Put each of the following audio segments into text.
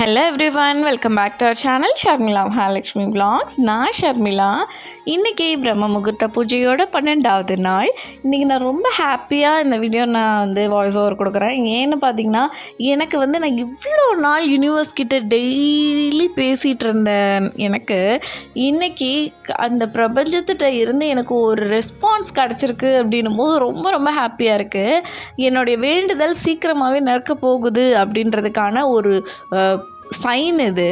Hello everyone welcome back to our channel Sharmila Mahalakshmi blogs நான் ஷர்மிளா இன்றைக்கி பிரம்ம முகூர்த்த பூஜையோட பன்னெண்டாவது நாள். இன்றைக்கி நான் ரொம்ப ஹாப்பியாக இந்த வீடியோ நான் வந்து வாய்ஸ் ஓவர் கொடுக்குறேன் ஏன்னு பார்த்தீங்கன்னா எனக்கு வந்து நான் இவ்வளோ நாள் யூனிவர்ஸ் கிட்ட டெய்லி பேசிகிட்டு இருந்தேன். எனக்கு இன்றைக்கி அந்த பிரபஞ்சத்திட்ட இருந்து எனக்கு ஒரு ரெஸ்பான்ஸ் கிடச்சிருக்கு அப்படின்னும் போது ரொம்ப ரொம்ப ஹாப்பியாக இருக்குது என்னுடைய வேண்டுதல் சீக்கிரமாகவே நடக்க போகுது அப்படின்றதுக்கான ஒரு சைன் இது.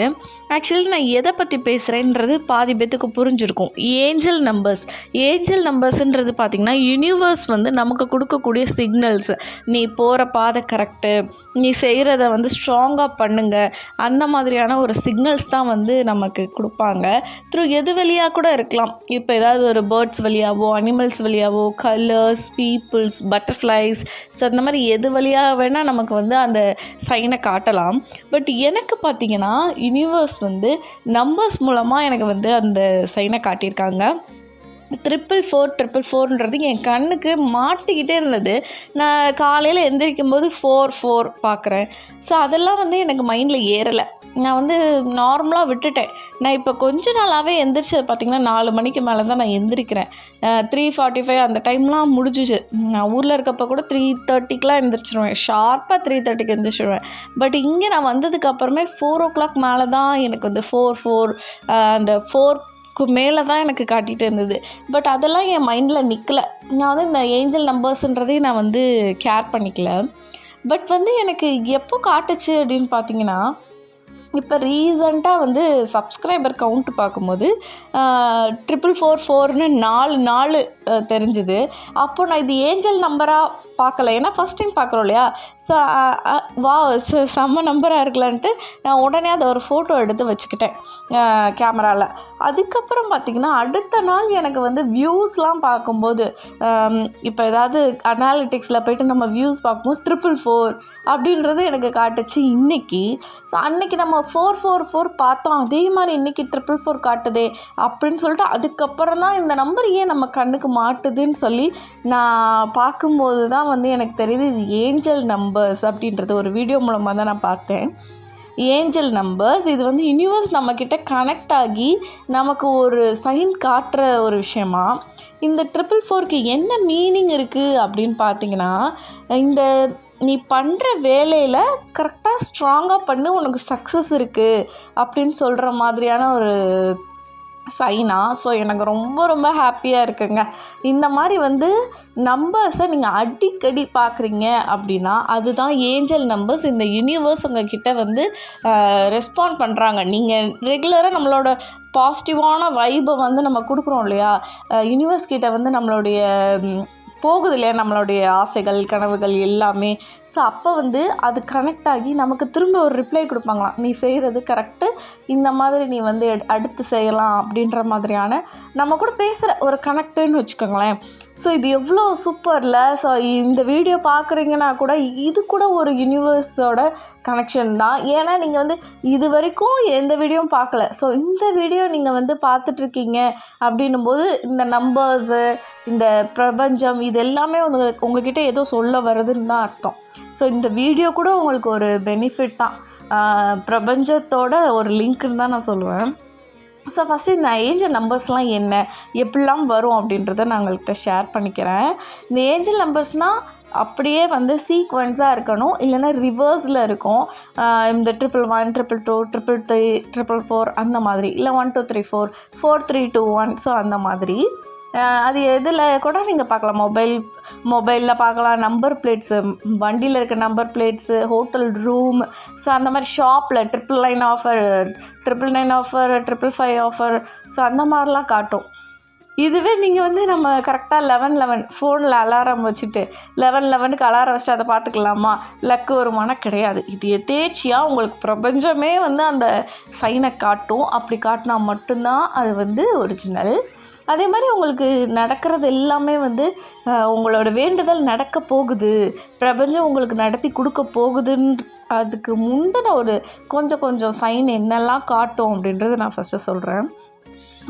ஆக்சுவலி நான் எதை பற்றி பேசுகிறேன்றது பாதி பேத்துக்கு புரிஞ்சிருக்கும். ஏஞ்சல் நம்பர்ஸ் ஏஞ்சல் நம்பர்ஸ்ன்றது பார்த்திங்கன்னா யூனிவர்ஸ் வந்து நமக்கு கொடுக்கக்கூடிய சிக்னல்ஸ் நீ போகிற பாதை கரெக்டு நீ செய்கிறத வந்து ஸ்ட்ராங்காக பண்ணுங்க. அந்த மாதிரியான ஒரு சிக்னல்ஸ் தான் வந்து நமக்கு கொடுப்பாங்க. த்ரூ எது வழியாக கூட இருக்கலாம். இப்போ ஏதாவது ஒரு பேர்ட்ஸ் வழியாவோ அனிமல்ஸ் வழியாவோ கலர்ஸ் பீப்புள்ஸ் பட்டர்ஃப்ளைஸ் ஸோ அந்த மாதிரி எது வழியாக வேணால் நமக்கு வந்து அந்த சைனை காட்டலாம். பட் எனக்கு பார்த்தீங்கன்னா யூனிவர்ஸ் வந்து நம்பர்ஸ் மூலமாக எனக்கு வந்து அந்த சைனை காட்டியிருக்காங்க. ட்ரிப்பிள் ஃபோர் ட்ரிப்பிள் ஃபோர்ன்றது என் கண்ணுக்கு மாட்டிக்கிட்டே இருந்தது. நான் காலையில் எந்திரிக்கும் போது ஃபோர் ஃபோர் பார்க்குறேன் ஸோ அதெல்லாம் வந்து எனக்கு மைண்டில் ஏறலை. நான் வந்து நார்மலாக விட்டுட்டேன். நான் இப்போ கொஞ்ச நாளாகவே எந்திரிச்சது பார்த்திங்கன்னா நாலு மணிக்கு மேலே தான் நான் எந்திரிக்கிறேன். த்ரீ ஃபார்ட்டி ஃபைவ் அந்த டைம்லாம் முடிஞ்சிச்சு. நான் ஊரில் இருக்கப்போ கூட த்ரீ தேர்ட்டிக்கெலாம் எந்திரிச்சிருவேன். ஷார்ப்பாக த்ரீ தேர்ட்டிக்கு எந்திரிச்சிடுவேன் பட் இங்கே நான் வந்ததுக்கு அப்புறமே ஃபோர் ஓ கிளாக் மேலே தான் எனக்கு வந்து ஃபோர் ஃபோர் அந்த ஃபோர் மேலே தான் எனக்கு காட்டிகிட்டு இருந்தது. பட் அதெல்லாம் என் மைண்டில் நிற்கல நான் வந்து இந்த ஏஞ்சல் நம்பர்ஸ்ன்றதையும் நான் வந்து கேர் பண்ணிக்கல. பட் வந்து எனக்கு எப்போ காட்டுச்சு அப்படின்னு பார்த்தீங்கன்னா இப்போ ரீசண்டாக வந்து சப்ஸ்கிரைபர் கவுண்ட் பார்க்கும்போது ட்ரிபிள் ஃபோர் ஃபோர்னு நாலு நாலு தெரிஞ்சுது. அப்போ நான் இது ஏஞ்சல் நம்பராக பார்க்கல. ஏன்னா ஃபஸ்ட் டைம் பார்க்குறோம் இல்லையா? ஸோ வா ச- செம்ம நம்பராக இருக்கலான்ட்டு நான் உடனே அதை ஒரு ஃபோட்டோ எடுத்து வச்சுக்கிட்டேன் கேமராவில் அதுக்கப்புறம் பார்த்திங்கன்னா அடுத்த நாள் எனக்கு வந்து வியூஸ்லாம் பார்க்கும்போது இப்போ ஏதாவது அனாலிட்டிக்ஸில் போயிட்டு நம்ம வியூஸ் பார்க்கும்போது ட்ரிபிள் ஃபோர் அப்படின்றது எனக்கு காட்டுச்சு இன்றைக்கி ஸோ அன்னைக்கு நம்ம ஃபோர் ஃபோர் ஃபோர் பார்த்தோம். அதே மாதிரி இன்னைக்கு ட்ரிபிள் ஃபோர் காட்டுதே அப்படின்னு சொல்லிட்டு அதுக்கப்புறம் தான் இந்த நம்பர் ஏன் நம்ம கண்ணுக்கு மாட்டுதுன்னு சொல்லி நான் பார்க்கும்போது தான் வந்து எனக்கு தெரியுது இது ஏஞ்சல் நம்பர்ஸ் அப்படின்றது ஒரு வீடியோ மூலமாக தான் நான் பார்த்தேன். ஏஞ்சல் நம்பர்ஸ் இது வந்து யூனிவர்ஸ் நம்மக்கிட்ட கனெக்ட் ஆகி நமக்கு ஒரு சைன் காட்டுற ஒரு விஷயமா? இந்த ட்ரிபிள் ஃபோருக்கு என்ன மீனிங் இருக்குது அப்படின்னு பார்த்தீங்கன்னா இந்த நீ பண்ணுற வேலையில் கரெக்டாக ஸ்ட்ராங்காக பண்ணு உனக்கு சக்ஸஸ் இருக்குது அப்படின்னு சொல்கிற மாதிரியான ஒரு சைனா. ஸோ எனக்கு ரொம்ப ரொம்ப ஹாப்பியாக இருக்குங்க. இந்த மாதிரி வந்து நம்பர்ஸை நீங்கள் அடிக்கடி பார்க்குறீங்க அப்படின்னா அதுதான் ஏஞ்சல் நம்பர்ஸ் இந்த யூனிவர்ஸ் உங்ககிட்ட வந்து ரெஸ்பாண்ட் பண்ணுறாங்க நீங்கள் ரெகுலராக நம்மளோட பாசிட்டிவான வைபை வந்து நம்ம கொடுக்குறோம் இல்லையா? யூனிவர்ஸ் கிட்ட வந்து நம்மளுடைய போகுது இல்லையா நம்மளுடைய ஆசைகள் கனவுகள் எல்லாமே. ஸோ அப்போ வந்து அது கனெக்ட் ஆகி நமக்கு திரும்ப ஒரு ரிப்ளை கொடுப்பாங்களாம். நீ செய்கிறது கரெக்டு இந்த மாதிரி நீ வந்து எடு- அடுத்து செய்யலாம். அப்படின்ற மாதிரியான நம்ம கூட பேசுகிற ஒரு கனெக்டுன்னு வச்சுக்கோங்களேன். ஸோ இது எவ்வளோ சூப்பரில் ஸோ இந்த வீடியோ பார்க்குறீங்கன்னா கூட இது கூட ஒரு யூனிவர்ஸோட கனெக்ஷன் தான். ஏன்னா நீங்கள் வந்து இது வரைக்கும் எந்த வீடியோவும் பார்க்கல. ஸோ இந்த வீடியோ நீங்கள் வந்து பார்த்துட்ருக்கீங்க அப்படின்னும் போது இந்த நம்பர்ஸு இந்த பிரபஞ்சம் இது எல்லாமே உங்களுக்கு உங்ககிட்ட ஏதோ சொல்ல வருதுன்னு தான் அர்த்தம். ஸோ இந்த வீடியோ கூட உங்களுக்கு ஒரு பெனிஃபிட் தான். பிரபஞ்சத்தோட ஒரு லிங்க்குன்னு தான் நான் சொல்லுவேன். ஸோ ஃபஸ்ட்டு இந்த ஏஞ்சல் நம்பர்ஸ்லாம் என்ன? எப்படிலாம் வரும் அப்படின்றத நான் உங்கள்கிட்ட ஷேர் பண்ணிக்கிறேன். இந்த ஏஞ்சல் நம்பர்ஸ்னால் அப்படியே வந்து சீக்வன்ஸாக இருக்கணும். இல்லைன்னா ரிவர்ஸில் இருக்கும். இந்த triple one triple two triple three triple four அந்த மாதிரி. இல்லை one two three four four three two one so அந்த மாதிரி. அது எதில்? கூட நீங்கள் பார்க்கலாம். மொபைல் மொபைலில் பார்க்கலாம். நம்பர் பிளேட்ஸு வண்டியில் இருக்க number plates hotel room so அந்த மாதிரி ஷாப்பில் triple nine offer triple nine offer triple five offer so அந்த மாதிரிலாம் காட்டும். இதுவே நீங்கள் வந்து நம்ம கரெக்டாக லெவன் லெவன் ஃபோனில் அலாரம் வச்சுட்டு லெவன் லெவனுக்கு அலாரம் வச்சுட்டு அதை பார்த்துக்கலாமா? லக்கு வருமானா கிடையாது. இது எதேச்சியாக உங்களுக்கு பிரபஞ்சமே வந்து அந்த சைனை காட்டும். அப்படி காட்டினா மட்டும்தான் அது வந்து ஒரிஜினல் அதே மாதிரி உங்களுக்கு நடக்கிறது எல்லாமே வந்து உங்களோட வேண்டுதல் நடக்க போகுது. பிரபஞ்சம் உங்களுக்கு நடத்தி கொடுக்க போகுதுன்னு அதுக்கு முந்தின ஒரு கொஞ்சம் கொஞ்சம் சைன் என்னெல்லாம் காட்டும் அப்படின்றத நான் ஃபஸ்ட்டு சொல்கிறேன்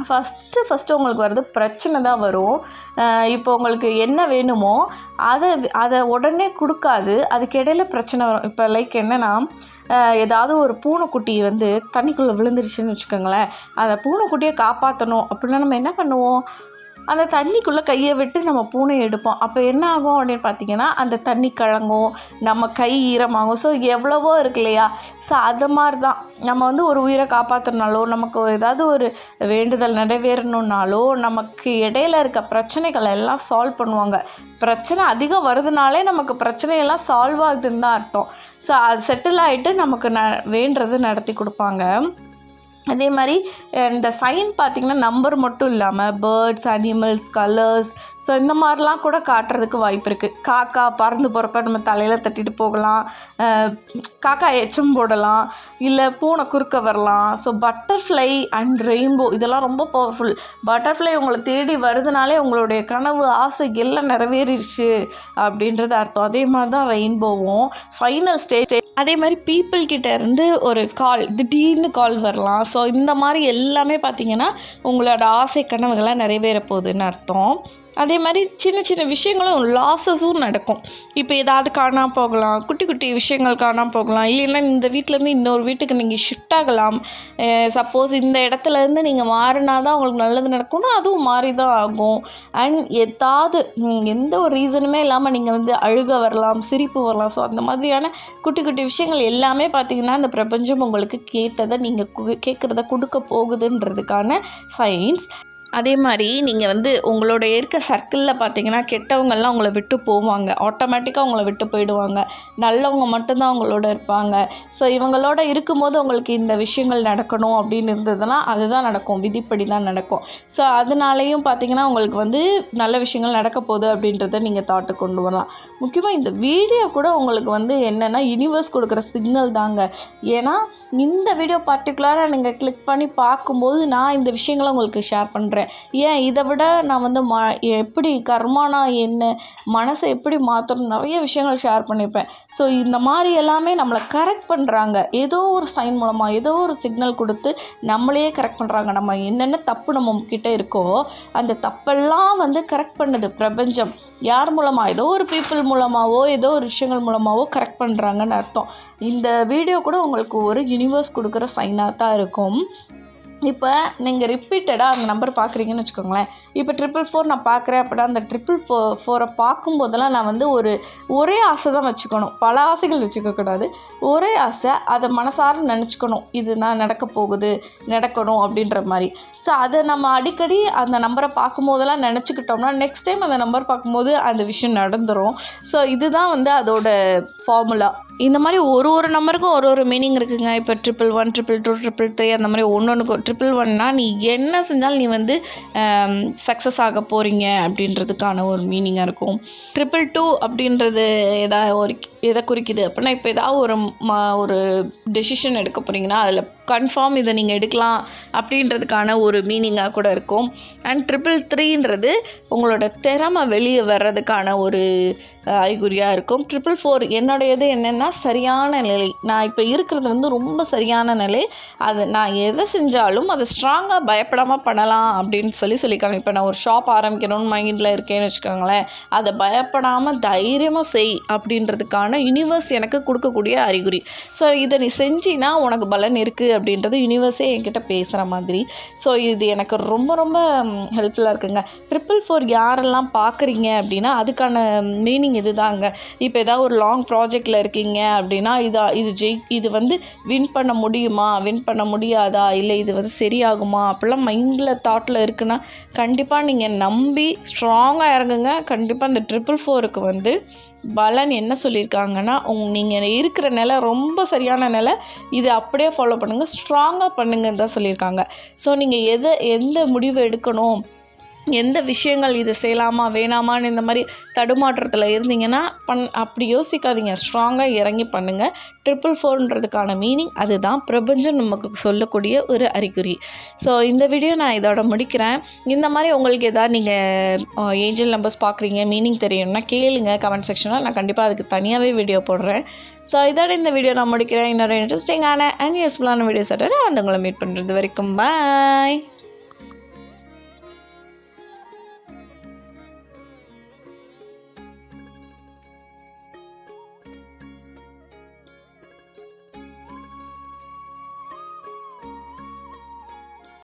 ஃபஸ்ட்டு ஃபஸ்ட்டு உங்களுக்கு வர்றது பிரச்சனை தான் வரும். இப்போ உங்களுக்கு என்ன வேணுமோ அதை அதை உடனே கொடுக்காது. அதுக்கு இடையில பிரச்சனை வரும். இப்போ லைக் என்னென்னா ஏதாவது ஒரு பூனைக்குட்டி வந்து தண்ணிக்குள்ளே விழுந்துருச்சுன்னு வச்சுக்கோங்களேன். அந்த பூனைக்குட்டியை காப்பாற்றணும் அப்படின்னா நம்ம என்ன பண்ணுவோம்? அந்த தண்ணிக்குள்ளே கையை விட்டு நம்ம பூனை எடுப்போம். அப்போ என்ன ஆகும் அப்படின்னு பார்த்தீங்கன்னா அந்த தண்ணி கழங்கும் நம்ம கை ஈரமாகும். ஸோ எவ்வளவோ இருக்கு இல்லையா? ஸோ அது மாதிரி தான் நம்ம வந்து ஒரு உயிரை காப்பாற்றணுனாலோ நமக்கு ஏதாவது ஒரு வேண்டுதல் நிறைவேறணுன்னாலோ நமக்கு இடையில இருக்க பிரச்சனைகளை எல்லாம் சால்வ் பண்ணுவாங்க. பிரச்சனை அதிகம் வருதுனாலே நமக்கு பிரச்சனையெல்லாம் சால்வ் ஆகுதுன்னு தான் அர்த்தம். ஸோ அது செட்டில் ஆகிட்டு நமக்கு ந வேண்டுறது நடத்தி கொடுப்பாங்க. அதே மாதிரி இந்த சைன் பார்த்திங்கன்னா நம்பர் மட்டும் இல்லாமல் பேர்ட்ஸ் அனிமல்ஸ் கலர்ஸ் ஸோ இந்த மாதிரிலாம் கூட காட்டுறதுக்கு வாய்ப்பு இருக்குது காக்கா பறந்து போகிறப்ப நம்ம தலையில் தட்டிட்டு போகலாம். காக்கா எச்சம் போடலாம். இல்லை பூனை குறுக்க வரலாம். ஸோ பட்டர்ஃப்ளை அண்ட் ரெயின்போ இதெல்லாம் ரொம்ப பவர்ஃபுல் பட்டர்ஃப்ளை உங்களை தேடி வருதுனாலே உங்களுடைய கனவு ஆசை எல்லாம் நிறைவேறிடுச்சு அப்படின்றது அர்த்தம். அதே மாதிரி தான் ரெயின்போவும் ஃபைனல் ஸ்டேஜ் அதே மாதிரி பீப்புள் கிட்ட இருந்து ஒரு கால் திடீர்னு கால் வரலாம். ஸோ இந்த மாதிரி எல்லாமே பார்த்தீங்கன்னா உங்களோட ஆசை கனவுகள்லாம் நிறைவேற போகுதுன்னு அர்த்தம். அதே மாதிரி சின்ன சின்ன விஷயங்களும் லாஸஸும் நடக்கும். இப்போ ஏதாவது காணாமல் போகலாம் குட்டி குட்டி விஷயங்கள் காணாமல் போகலாம் இல்லைன்னா இந்த வீட்டிலேருந்து இன்னொரு வீட்டுக்கு நீங்கள் ஷிஃப்ட் ஆகலாம். சப்போஸ் இந்த இடத்துல இருந்து நீங்கள் மாறினா தான் உங்களுக்கு நல்லது நடக்கும்னா அதுவும் மாறி தான் ஆகும். அண்ட் ஏதாவது எந்த ஒரு ரீசனுமே இல்லாமல் நீங்கள் வந்து அழுக வரலாம் சிரிப்பு வரலாம். ஸோ அந்த மாதிரியான குட்டி குட்டி விஷயங்கள் எல்லாமே பார்த்தீங்கன்னா இந்த பிரபஞ்சம் உங்களுக்கு கேட்டதை நீங்கள் கேட்குறத கொடுக்க போகுதுன்றதுக்கான சயின்ஸ் அதே மாதிரி நீங்கள் வந்து உங்களோட இருக்க சர்க்கிளில் பார்த்தீங்கன்னா கெட்டவங்கள்லாம் உங்களை விட்டு போவாங்க. ஆட்டோமேட்டிக்காக உங்களை விட்டு போயிடுவாங்க. நல்லவங்க மட்டும்தான் உங்களோட இருப்பாங்க. ஸோ இவங்களோட இருக்கும்போது உங்களுக்கு இந்த விஷயங்கள் நடக்கணும் அப்படின்னு இருந்ததுன்னா அதுதான் நடக்கும். விதிப்படி தான் நடக்கும். ஸோ அதனாலேயும் பார்த்தீங்கன்னா உங்களுக்கு வந்து நல்ல விஷயங்கள் நடக்க போகுது அப்படின்றத நீங்கள் தாட்டு கொண்டு வரலாம். முக்கியமாக இந்த வீடியோ கூட உங்களுக்கு வந்து என்னென்னா யூனிவர்ஸ் கொடுக்குற சிக்னல் தாங்க. ஏன்னா இந்த வீடியோ பர்டிகுலராக நீங்கள் கிளிக் பண்ணி பார்க்கும்போது நான் இந்த விஷயங்களை உங்களுக்கு ஷேர் பண்ணுறேன் ஏன்? இதை விட நான் வந்து ம எப்படி கர்மானா என்ன? மனசை எப்படி மாற்றணும் நிறைய விஷயங்கள் ஷேர் பண்ணியிருப்பேன் ஸோ இந்த மாதிரி எல்லாமே நம்மளை கரெக்ட் பண்ணுறாங்க ஏதோ ஒரு சைன் மூலமாக ஏதோ ஒரு சிக்னல் கொடுத்து நம்மளையே கரெக்ட் பண்ணுறாங்க நம்ம என்னென்ன தப்பு நம்ம கிட்டே இருக்கோ அந்த தப்பெல்லாம் வந்து கரெக்ட் பண்ணுது. பிரபஞ்சம் யார் மூலமாக ஏதோ ஒரு பீப்புள் மூலமாகவோ ஏதோ ஒரு விஷயங்கள் மூலமாகவோ கரெக்ட் பண்ணுறாங்கன்னு அர்த்தம். இந்த வீடியோ கூட உங்களுக்கு ஒரு யூனிவர்ஸ் கொடுக்குற சைனாக தான் இருக்கும். இப்போ நீங்கள் ரிப்பீட்டடாக அந்த நம்பர் பார்க்குறீங்கன்னு வச்சுக்கோங்களேன். இப்போ ட்ரிபிள் ஃபோர் நான் பார்க்குறேன் அப்படின்னா அந்த ட்ரிபிள் ஃபோ ஃபோரை பார்க்கும்போதெல்லாம் நான் வந்து ஒரு ஒரே ஆசை தான் வச்சுக்கணும். பல ஆசைகள் வச்சுக்கக்கூடாது ஒரே ஆசை அதை மனசார நினச்சிக்கணும். இது நான் நடக்க போகுது நடக்கணும் அப்படின்ற மாதிரி. ஸோ அதை நம்ம அடிக்கடி அந்த நம்பரை பார்க்கும்போதெல்லாம் நினச்சிக்கிட்டோம்னா நெக்ஸ்ட் டைம் அந்த நம்பர் பார்க்கும்போது அந்த விஷயம் நடந்துடும் ஸோ இதுதான் வந்து அதோட ஃபார்முலா இந்த மாதிரி ஒரு ஒரு நம்பருக்கும் ஒரு ஒரு மீனிங் இருக்குங்க. இப்போ triple one triple two triple three அந்த மாதிரி ஒன்று ஒன்றுக்கும் ட்ரிபிள் ஒன்னா நீ என்ன செஞ்சாலும் நீ வந்து சக்ஸஸ் ஆக போகிறீங்க அப்படின்றதுக்கான ஒரு மீனிங்காக இருக்கும். ட்ரிபிள் டூ அப்படின்றது எதாவது ஒரு எதை குறிக்குது அப்படின்னா இப்போ ஏதாவது ஒரு ம ஒரு டெசிஷன் எடுக்க போகிறீங்கன்னா அதில் கன்ஃபார்ம் இதை நீங்கள் எடுக்கலாம் அப்படின்றதுக்கான ஒரு மீனிங்காக கூட இருக்கும். அண்ட் ட்ரிபிள் த்ரீன்றது உங்களோட திறமை வெளியே வர்றதுக்கான ஒரு அறிகுறியாக இருக்கும். ட்ரிபிள் ஃபோர் என்னுடையது என்னென்னா சரியான நிலை. நான் இப்போ இருக்கிறது வந்து ரொம்ப சரியான நிலை. அது நான் எதை செஞ்சாலும் அதை ஸ்ட்ராங்காக பயப்படாமல் பண்ணலாம் அப்படின்னு சொல்லி சொல்லியிருக்காங்க. இப்போ நான் ஒரு ஷாப் ஆரம்பிக்கணும்னு மைண்டில் இருக்கேன்னு வச்சுக்கோங்களேன். அதை பயப்படாமல் தைரியமாக செய் அப்படின்றதுக்கான யூனிவர்ஸ் எனக்கு கொடுக்கக்கூடிய அறிகுறி. ஸோ இதை நீ செஞ்சினா உனக்கு பலன் இருக்குது அப்படின்றது யூனிவர்ஸே என்கிட்ட பேசுகிற மாதிரி. ஸோ இது எனக்கு ரொம்ப ரொம்ப ஹெல்ப்ஃபுல்லாக இருக்குங்க. ட்ரிபிள் ஃபோர் யாரெல்லாம் பார்க்குறீங்க அப்படின்னா அதுக்கான மீனிங் இதுதாங்க. இப்போ ஏதாவது ஒரு லாங் ப்ராஜெக்டில் இருக்கீங்க அப்படின்னா இதா இது ஜெய் இது வந்து வின் பண்ண முடியுமா? வின் பண்ண முடியாதா? இல்லை இது வந்து சரியாகுமா? அப்படிலாம் மைண்டில் தாட்டில் இருக்குன்னா கண்டிப்பாக நீங்கள் நம்பி ஸ்ட்ராங்காக இறங்குங்க. கண்டிப்பாக இந்த ட்ரிபிள் ஃபோருக்கு வந்து பலன் என்ன சொல்லியிருக்காங்கன்னா உங் நீங்கள் இருக்கிற நிலை ரொம்ப சரியான நிலை இதை அப்படியே ஃபாலோ பண்ணுங்கள் ஸ்ட்ராங்காக பண்ணுங்கன்னு தான் சொல்லியிருக்காங்க. ஸோ நீங்கள் எதை எந்த முடிவு எடுக்கணும் எந்த விஷயங்கள் இது செய்யலாமா வேணாமான்னு இந்த மாதிரி தடுமாற்றத்தில் இருந்தீங்கன்னா பண் அப்படி யோசிக்காதீங்க. ஸ்ட்ராங்காக இறங்கி பண்ணுங்கள் ட்ரிப்புள் ஃபோர்ன்றதுக்கான மீனிங் அதுதான். பிரபஞ்சம் நமக்கு சொல்லக்கூடிய ஒரு அறிகுறி. ஸோ இந்த வீடியோ நான் இதோட முடிக்கிறேன். இந்த மாதிரி உங்களுக்கு எதாவது நீங்கள் ஏஞ்சல் நம்பர்ஸ் பார்க்குறீங்க மீனிங் தெரியும்னா கேளுங்க. கமெண்ட் செக்ஷனில் நான் கண்டிப்பாக அதுக்கு தனியாகவே வீடியோ போடுறேன். ஸோ இதோட இந்த வீடியோ நான் முடிக்கிறேன். இன்னொரு இன்ட்ரெஸ்டிங்கான அண்ட் யூஸ்ஃபுல்லான வீடியோஸோட நான் வந்து உங்களை மீட் பண்ணுறது வரைக்கும். பாய்